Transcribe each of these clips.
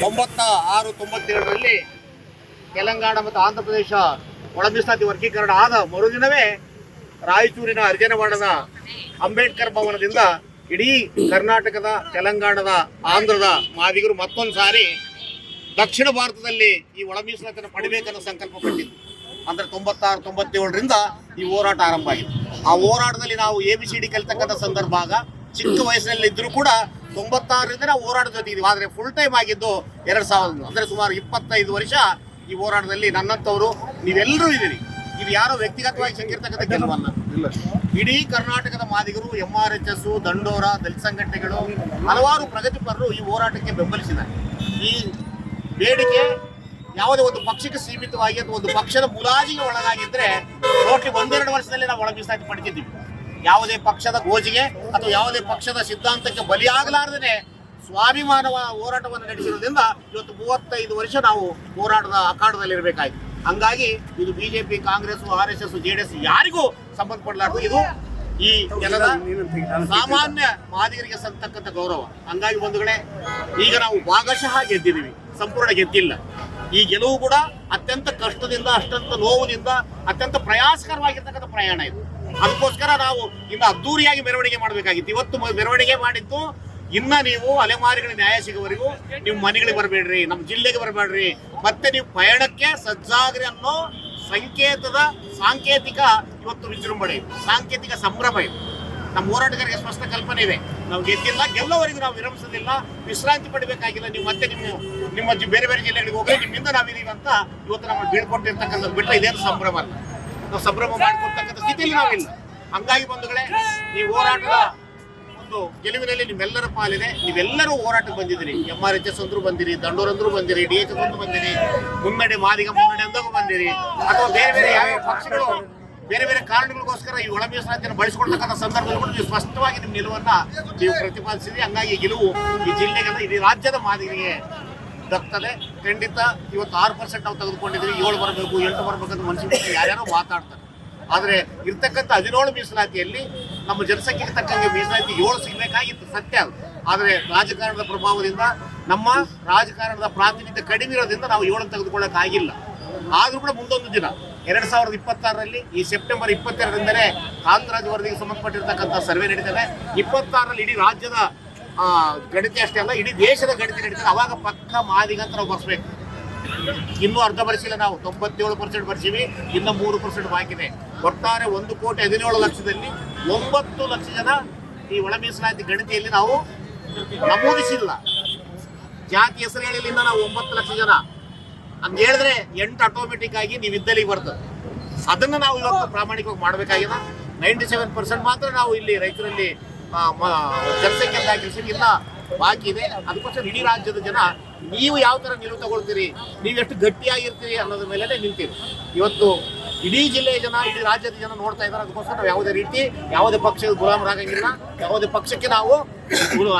ತೊಂಬತ್ತ ಆರು ತೊಂಬತ್ತೇಳರಲ್ಲಿ ತೆಲಂಗಾಣ ಮತ್ತು ಆಂಧ್ರ ಪ್ರದೇಶ ಒಳ ವರ್ಗೀಕರಣ ಆದ ಮರುದಿನವೇ ರಾಯಚೂರಿನ ಅರ್ಜನವಾಡದ ಅಂಬೇಡ್ಕರ್ ಭವನದಿಂದ ಇಡೀ ಕರ್ನಾಟಕದ, ತೆಲಂಗಾಣದ, ಆಂಧ್ರದ ಮಾದಿಗರು ಮತ್ತೊಂದು ಸಾರಿ ದಕ್ಷಿಣ ಭಾರತದಲ್ಲಿ ಈ ಒಳ ಮೀಸಲಾತಿಯನ್ನು ಪಡಿಬೇಕನ್ನೋ ಸಂಕಲ್ಪ ಪಟ್ಟಿದ್ದು. ಅಂದ್ರೆ ತೊಂಬತ್ತಾರು, ತೊಂಬತ್ತೇಳರಿಂದ ಈ ಹೋರಾಟ ಆರಂಭ ಆಗಿದೆ. ಆ ಹೋರಾಟದಲ್ಲಿ ನಾವು ಎ ಬಿ ಸಿ ಡಿ ಕಲಿತಕ್ಕಂಥ ಸಂದರ್ಭ ಆಗ ಚಿಕ್ಕ ವಯಸ್ಸಿನಲ್ಲಿ ಇದ್ರೂ ಕೂಡ ತೊಂಬತ್ತಾರರಿಂದ ನಾವು ಹೋರಾಟದ ಜೊತೆಗಿದ್ದೀವಿ. ಆದರೆ ಫುಲ್ ಟೈಮ್ ಆಗಿದ್ದು ಎರಡು ಸಾವಿರದ ಅಂದರೆ ಸುಮಾರು ಇಪ್ಪತ್ತೈದು ವರ್ಷ ಈ ಹೋರಾಟದಲ್ಲಿ ನನ್ನಂಥವರು, ನೀವೆಲ್ಲರೂ ಇದ್ದೀರಿ. ಇದು ಯಾರೋ ವ್ಯಕ್ತಿಗತವಾಗಿ ಶಂಕಿರ್ತಕ್ಕಂಥ ಗೆಲುವಲ್ಲ ಇಡೀ ಕರ್ನಾಟಕದ ಮಾದಿಗರು M R H S Dandora ದಲಿತ ಸಂಘಟನೆಗಳು ಹಲವಾರು ಪ್ರಗತಿಪರರು ಈ ಹೋರಾಟಕ್ಕೆ ಬೆಂಬಲಿಸಿದ್ದಾರೆ. ಈ ಬೇಡಿಕೆ ಯಾವುದೇ ಒಂದು ಪಕ್ಷಕ್ಕೆ ಸೀಮಿತವಾಗಿ ಅಥವಾ ಒಂದು ಪಕ್ಷದ ಮುಲಾಜಿಗೆ ಒಳಗಾಗಿದ್ರೆ ಟೋಟ್ಲಿ ಒಂದೆರಡು ವರ್ಷದಲ್ಲಿ ನಾವು ಒಳ ಮೀಸಲಾತಿ ಪಡಿತಿದ್ದೀವಿ. ಯಾವುದೇ ಪಕ್ಷದ ಗೋಜಿಗೆ ಅಥವಾ ಯಾವುದೇ ಪಕ್ಷದ ಸಿದ್ಧಾಂತಕ್ಕೆ ಬಲಿಯಾಗಲಾರದೇ ಸ್ವಾಭಿಮಾನವ ಹೋರಾಟವನ್ನು ನಡೆಸಿರೋದ್ರಿಂದ ಇವತ್ತು ಮೂವತ್ತೈದು ವರ್ಷ ನಾವು ಹೋರಾಟದ ಅಖಾಡದಲ್ಲಿ ಇರಬೇಕಾಯ್ತು ಹಂಗಾಗಿ ಇದು BJP, Congress, R S S, J D S ಯಾರಿಗೂ ಇದು ಈ ಜನರ ಸಾಮಾನ್ಯ ಮಾದಿಗರಿಗೆ ಸಂತಕ್ಕಂಥ ಗೌರವ. ಹಂಗಾಗಿ ಬಂಧುಗಳೇ, ಈಗ ನಾವು ಭಾಗಶಃ ಗೆದ್ದಿದ್ದೀವಿ. ಸಂಪೂರ್ಣ ಗೆದ್ದಿಲ್ಲ. ಈ ಗೆಲುವು ಕೂಡ ಅತ್ಯಂತ ಕಷ್ಟದಿಂದ, ಅಷ್ಟಂತ ನೋವುದಿಂದ ಅತ್ಯಂತ ಪ್ರಯಾಸಕರವಾಗಿರ್ತಕ್ಕಂಥ ಪ್ರಯಾಣ ಇದು. ಅದಕ್ಕೋಸ್ಕರ ನಾವು ಇನ್ನು ಅದ್ದೂರಿಯಾಗಿ ಮೆರವಣಿಗೆ ಮಾಡಬೇಕಾಗಿತ್ತು. ಇವತ್ತು ಮೆರವಣಿಗೆ ಮಾಡಿದ್ದು ಇನ್ನ ನೀವು ಅಲೆಮಾರಿಗಳ ನ್ಯಾಯ ಸಿಗುವವರೆಗೂ ನೀವು ಮನೆಗಳಿಗೆ ಬರಬೇಡ್ರಿ, ನಮ್ಮ ಜಿಲ್ಲೆಗೆ ಬರಬೇಡ್ರಿ. ಮತ್ತೆ ನೀವು ಪಯಣಕ್ಕೆ ಸಜ್ಜಾಗ್ರಿ ಅನ್ನೋ ಸಂಕೇತದ ಸಾಂಕೇತಿಕ ಇವತ್ತು ವಿಜೃಂಭಣೆ ಸಾಂಕೇತಿಕ ಸಂಭ್ರಮ ಇದು. ನಮ್ಮ ಹೋರಾಟಗಾರರಿಗೆ ಸ್ಪಷ್ಟ ಕಲ್ಪನೆ ಇದೆ. ನಾವು ಗೆದ್ದಿಲ್ಲ ಗೆಲ್ಲೋವರೆಗೂ ನಾವು ವಿರಮಿಸೋದಿಲ್ಲ. ವಿಶ್ರಾಂತಿ ಪಡಿಬೇಕಾಗಿಲ್ಲ, ನೀವು ಮತ್ತೆ ನಿಮ್ಮ ನಿಮ್ಮ ಬೇರೆ ಬೇರೆ ಜಿಲ್ಲೆಗಳಿಗೆ ಹೋಗಿ ನಿಮ್ಮಿಂದ ನಾವಿದೀವಿ ಅಂತ ಇವತ್ತು ನಾವು ಬೀಳ್ಕೊಟ್ಟಿರ್ತಕ್ಕಂಥ ಬಿಟ್ಟರೆ ಇದೇನು ಸಂಭ್ರಮ ಅಲ್ಲ. ನಾವು ಸಂಭ್ರಮ ಮಾಡಿಕೊಡ್ತಕ್ಕಂಥ ಸ್ಥಿತಿಯಲ್ಲಿ ನಾವಿಲ್ಲ. ಹಂಗಾಗಿ ಬಂಧುಗಳೇ, ಈ ಹೋರಾಟದ ಒಂದು ಗೆಲುವಿನಲ್ಲಿ ನಿಮ್ಮೆಲ್ಲರ ಪಾಲಿದೆ. ನೀವೆಲ್ಲರೂ ಹೋರಾಟಕ್ಕೆ ಬಂದಿದ್ದೀರಿ. ಎಂ ಆರ್ ಎಚ್ ಎಸ್ ಅಂದ್ರೂ ಬಂದಿರಿ ದಂಡೋರಂದ್ರು ಬಂದಿರಿ ಡಿ ಎಚ್ ಅಂದ್ರೂ ಬಂದಿರಿ, ಮುನ್ನಡೆ ಮಾದಿಗ ಮುನ್ನಡೆ ಅಂದಾಗ ಬಂದಿರಿ. ಅಥವಾ ಬೇರೆ ಬೇರೆ ಯಾವ ಪಕ್ಷಗಳು ಬೇರೆ ಬೇರೆ ಕಾರಣಗಳಿಗೋಸ್ಕರ ಈ ಒಳ ಮೀಸಲಾತಿಯನ್ನು ಬಳಸಿಕೊಳ್ತಕ್ಕಂಥ ಸಂದರ್ಭದಲ್ಲಿ ನೀವು ಸ್ಪಷ್ಟವಾಗಿ ನಿಮ್ಮ ನಿಲುವನ್ನ ನೀವು ಪ್ರತಿಪಾದಿಸಿದ್ರಿ. ಹಂಗಾಗಿ ಗೆಲುವು ಈ ಜಿಲ್ಲೆಗೆ ಅಂದ್ರೆ ಇಡೀ ರಾಜ್ಯದ ಮಾದಿಗೆ ದಕ್ತದೆ. ಖಂಡಿತ ಇವತ್ತು ಆರು ಪರ್ಸೆಂಟ್ ನಾವು ತೆಗೆದುಕೊಂಡಿದ್ದೀವಿ. ಏಳು ಬರಬೇಕು, ಎಂಟು ಬರಬೇಕು ಅಂತ ಮನಸ್ಸಿಗೆ ಯಾರ್ಯಾರೋ ಮಾತಾಡ್ತಾರೆ. ಆದರೆ ಇರ್ತಕ್ಕಂಥ ಹದಿನೇಳು ಮೀಸಲಾತಿಯಲ್ಲಿ ನಮ್ಮ ಜನಸಂಖ್ಯೆಗೆ ತಕ್ಕಂಗೆ ಮೀಸಲಾತಿ ಏಳು ಸಿಗಬೇಕಾಗಿತ್ತು, ಸತ್ಯ ಅದು. ಆದರೆ ರಾಜಕಾರಣದ ಪ್ರಭಾವದಿಂದ, ನಮ್ಮ ರಾಜಕಾರಣದ ಪ್ರಾತಿನಿಧ್ಯ ಕಡಿಮೆ ಇರೋದ್ರಿಂದ ನಾವು ಏಳನ್ನು ತೆಗೆದುಕೊಳ್ಳೋಕ್ಕಾಗಿಲ್ಲ ಆದರೂ ಕೂಡ ಮುಂದೊಂದು ದಿನ, ಎರಡು ಸಾವಿರದ ಇಪ್ಪತ್ತಾರರಲ್ಲಿ ಈ ಸೆಪ್ಟೆಂಬರ್ ಇಪ್ಪತ್ತೆರಡರಿಂದಲೇ ಕಾಂತರಾಜ್ ವರದಿಗೆ ಸಂಬಂಧಪಟ್ಟಿರ್ತಕ್ಕಂಥ ಸರ್ವೆ ನಡೀತದೆ. ಇಪ್ಪತ್ತಾರರಲ್ಲಿ ಇಡೀ ರಾಜ್ಯದ ಗಣಿತ ಅಷ್ಟೇ ಅಲ್ಲ, ಇಡೀ ದೇಶದ ಗಣಿತ ನಡೀತದೆ. ಅವಾಗ ಪಕ್ಕ ಮಾದಿಗಂತ ನಾವು ಬರ್ಸ್ಬೇಕು. ಇನ್ನೂ ಅರ್ಧ ಬರ್ಸಿಲ್ಲ ನಾವು. ತೊಂಬತ್ತೇಳು ಪರ್ಸೆಂಟ್ ಬರ್ಸೀವಿ. ಇನ್ನೂ ಮೂರು ಪರ್ಸೆಂಟ್ ಬಾಕಿದೆ ಒಟ್ಟಾರೆ ಒಂದು ಕೋಟಿ ಹದಿನೇಳು ಲಕ್ಷದಲ್ಲಿ ಒಂಬತ್ತು ಲಕ್ಷ ಜನ ಈ ಒಳ ಮೀಸಲಾತಿ ಗಣತಿಯಲ್ಲಿ ನಾವು ನಮೂದಿಸಿಲ್ಲ. ಜಾತಿ ಹೆಸರು ನಾವು ಒಂಬತ್ತು ಲಕ್ಷ ಜನ. ಅಂತ ಹೇಳಿದ್ರೆ ಎಂಟು ಆಟೋಮೆಟಿಕ್ ಆಗಿ ನೀವು ಇದ್ದಲ್ಲಿಗೆ ಬರ್ತದೆ. ಅದನ್ನು ನಾವು ಇವತ್ತು ಪ್ರಾಮಾಣಿಕವಾಗಿ ಮಾಡಬೇಕಾಗಿದೆ. ನೈಂಟಿ ಸೆವೆನ್ ಪರ್ಸೆಂಟ್ ಮಾತ್ರ ನಾವು ಇಲ್ಲಿ ರೈತರಲ್ಲಿ ಜನಸಂಖ್ಯೆ ಇಲ್ಲ ಬಾಕಿ ಇದೆ. ಅದಕ್ಕೋಸ್ಕರ ಇಡೀ ರಾಜ್ಯದ ಜನ ನೀವು ಯಾವ ಥರ ನಿಲುವು ತಗೊಳ್ತೀರಿ? ನೀವು ಎಷ್ಟು ಗಟ್ಟಿಯಾಗಿರ್ತೀರಿ ಅನ್ನೋದ್ರ ಮೇಲೆ ನಿಂತೀವಿ ಇವತ್ತು ಇಡೀ ಜಿಲ್ಲೆಯ ಜನ, ಇಡೀ ರಾಜ್ಯದ ಜನ ನೋಡ್ತಾ ಇದ್ದಾರೆ. ಅದಕ್ಕೋಸ್ಕರ ನಾವು ಯಾವುದೇ ರೀತಿ ಯಾವುದೇ ಪಕ್ಷದ ಗುಲಾಮರಾಗಂಗಿಲ್ಲ ಯಾವುದೇ ಪಕ್ಷಕ್ಕೆ ನಾವು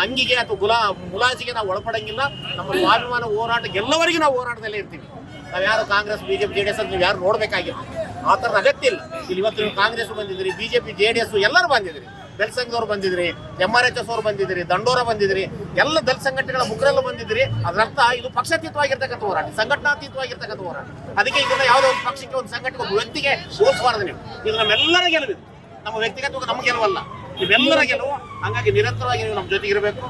ಅಂಗಿಗೆ ಅಥವಾ ಗುಲಾ ಮುಲಾಜಿಗೆ ನಾವು ಒಳಪಡಂಗಿಲ್ಲ. ನಮ್ಮ ಸ್ವಾಭಿಮಾನ ಹೋರಾಟ ಎಲ್ಲವರಿಗೂ ನಾವು ಹೋರಾಟದಲ್ಲೇ ಇರ್ತೀವಿ. ನಾವು ಯಾರು Congress, BJP, J D S ಅಂತ ನೀವು ಯಾರು ನೋಡಬೇಕಾಗಿಲ್ಲ. ಆ ಥರದ ಅಗತ್ಯ ಇಲ್ಲ. ಇಲ್ಲಿ ಇವತ್ತು ನೀವು ಕಾಂಗ್ರೆಸ್ ಬಂದಿದ್ದೀರಿ, ಬಿಜೆಪಿ, ಜೆ ಡಿ ಎಸ್ ಎಲ್ಲರೂ ಬಂದಿದ್ದೀರಿ. ದಲಿತ ಸಂಘದವ್ರು ಬಂದಿದ್ರಿ ಎಂ ಆರ್ ಎಚ್ ಎಸ್ ಅವರು ಬಂದಿದ್ರಿ, ದಂಡೋರ ಬಂದಿದ್ರಿ, ಎಲ್ಲ ದಲಿತ ಸಂಘಟನೆಗಳ ಮುಖರೆಲ್ಲ ಬಂದಿದ್ರಿ. ಅದರರ್ಥ ಇದು ಪಕ್ಷಾತೀತವಾಗಿರ್ತಕ್ಕಂಥ ಹೋರಾಟ, ಸಂಘಟನಾತೀತವಾಗಿರ್ತಕ್ಕಂಥ ಹೋರಾಟ. ಅದಕ್ಕೆ ಇದನ್ನ ಯಾವುದೋ ಒಂದು ಪಕ್ಷಕ್ಕೆ ಒಂದು ಸಂಘಟನೆ ಒಬ್ಬ ವ್ಯಕ್ತಿಗೆ ಹೋಲಿಸಬಾರದು ನೀವು. ಇದು ನಮ್ಮೆಲ್ಲರ ಗೆಲುವು ನಮ್ಮ ವ್ಯಕ್ತಿಗತ ನಮ್ಮ ಗೆಲುವಲ್ಲ. ಇವೆಲ್ಲರ ಗೆಲುವು. ಹಂಗಾಗಿ ನಿರಂತರವಾಗಿ ನೀವು ನಮ್ಮ ಜೊತೆಗೆ ಇರಬೇಕು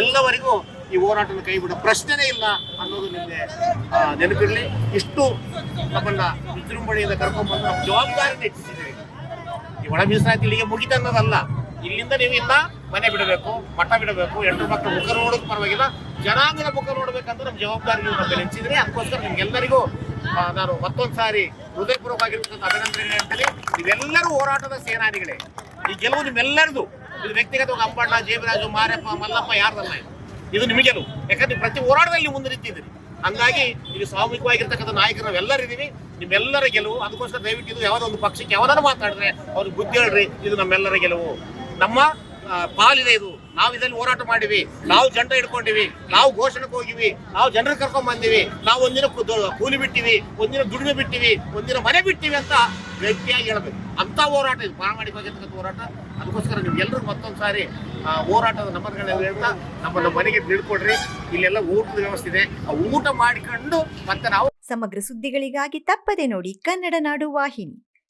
ಎಲ್ಲವರಿಗೂ ಈ ಹೋರಾಟನ ಕೈ ಬಿಡೋ ಪ್ರಶ್ನೆನೇ ಇಲ್ಲ ಅನ್ನೋದು ನಿಮಗೆ ನೆನಪಿರಲಿ ನೆನಪಿರ್ಲಿ. ಇಷ್ಟು ನಮ್ಮನ್ನ ವಿಜೃಂಭಣೆಯಿಂದ ಕರ್ಕೊಂಡ್ಬಂದು ನಮ್ಮ ಜವಾಬ್ದಾರಿ ಹೆಚ್ಚಿಸಿದ್ದೀವಿ ಈ ಒಳ ಮೀಸಲಾತಿ ಇಲ್ಲಿಗೆ ಮುಗಿತ ಅನ್ನೋದಲ್ಲ ಇಲ್ಲಿಂದ ನೀವು ಇನ್ನ ಮನೆ ಬಿಡಬೇಕು, ಮಠ ಬಿಡಬೇಕು ಎಂಟು ಮಕ್ಕಳ ಮುಖ ನೋಡೋದು ಪರವಾಗಿಲ್ಲ. ಜನಾಂಗದ ಮುಖ ನೋಡ್ಬೇಕಂತ ನಮ್ಮ ಜವಾಬ್ದಾರಿ ನೀವು ಅದಕ್ಕೋಸ್ಕರ ನಿಮ್ಗೆಲ್ಲರಿಗೂ ನಾನು ಮತ್ತೊಂದು ಸಾರಿ ಹೃದಯಪೂರ್ವಕವಾಗಿರ್ತಕ್ಕಂಥ ಅಭಿನಂದನೆ ಹೇಳ್ತೀನಿ. ನೀವೆಲ್ಲರೂ ಹೋರಾಟದ ಸೇನಾನಿಗಳೇ. ಈ ಗೆಲುವು ನಿಮ್ಮೆಲ್ಲರದು. ಇದು ವ್ಯಕ್ತಿಗತವಾಗಿ ಅಂಬಣ್ಣ ಜೇಬರಾಜು ಮಾರಪ್ಪ, ಮಲ್ಲಪ್ಪ, ಯಾರ್ದಲ್ಲ ಇದು? ನಿಮಗೆ ಗೆಲುವು. ಯಾಕಂದ್ರೆ ಪ್ರತಿ ಹೋರಾಟದಲ್ಲಿ ಮುಂದೆ ನಿಂತಿದ್ದೀರಿ. ಹಂಗಾಗಿ ಇದು ಸಾಮೂಹಿಕವಾಗಿರ್ತಕ್ಕಂಥ ನಾಯಕರು ನಾವೆಲ್ಲರಿದ್ದೀವಿ ನಿಮ್ಮೆಲ್ಲರ ಗೆಲುವು. ಅದಕ್ಕೋಸ್ಕರ ದಯವಿಟ್ಟು ಇದು ಯಾವುದೋ ಒಂದು ಪಕ್ಷಕ್ಕೆ ಯಾವ್ದಾರು ಮಾತಾಡಿದ್ರೆ ಅವ್ರಿಗೆ ಬುದ್ಧಿ ಹೇಳ್ರಿ, ಇದು ನಮ್ಮೆಲ್ಲರ ಗೆಲುವು. ನಮ್ಮ ಪಾಲಿದೆ ಇದು. ನಾವು ಇದರಲ್ಲಿ ಹೋರಾಟ ಮಾಡಿವಿ. ನಾವು ಜಂಡ ಇಟ್ಕೊಂಡಿವಿ ನಾವು ಘೋಷಣೆಗೆ ಹೋಗಿವಿ. ನಾವು ಜನರು ಕರ್ಕೊಂಡ್ ಬಂದಿವಿ. ನಾವು ಒಂದಿನ ಕೂಲಿ ಬಿಟ್ಟಿವಿ. ಒಂದಿನ ದುಡಿಮೆ ಬಿಟ್ಟಿವಿ. ಒಂದಿನ ಮನೆ ಬಿಟ್ಟಿವಿ ಅಂತ ವ್ಯಕ್ತಿಯಾಗಿ ಹೇಳಬೇಕು. ಅಂತ ಹೋರಾಟ ಇದು. ಪ್ರಾಮಾಣಿಕವಾಗಿರ್ತಕ್ಕಂಥ ಹೋರಾಟ. ಅದಕ್ಕೋಸ್ಕರ ನಿಮ್ಗೆಲ್ಲರೂ ಮತ್ತೊಂದು ಸಾರಿ ಹೋರಾಟದ ನಂಬರ್ಗಳೆಲ್ಲ ಹೇಳ್ತಾ ನಮ್ಮನ್ನ ಮನೆಗೆ ತಿಳ್ಕೊಡ್ರಿ ಇಲ್ಲೆಲ್ಲ ಊಟದ ವ್ಯವಸ್ಥೆ ಇದೆ. ಆ ಊಟ ಮಾಡಿಕೊಂಡು ಮತ್ತೆ ನಾವು ಸಮಗ್ರ ಸುದ್ದಿಗಳಿಗಾಗಿ ತಪ್ಪದೆ ನೋಡಿ ಕನ್ನಡ ನಾಡು ವಾಹಿನಿ.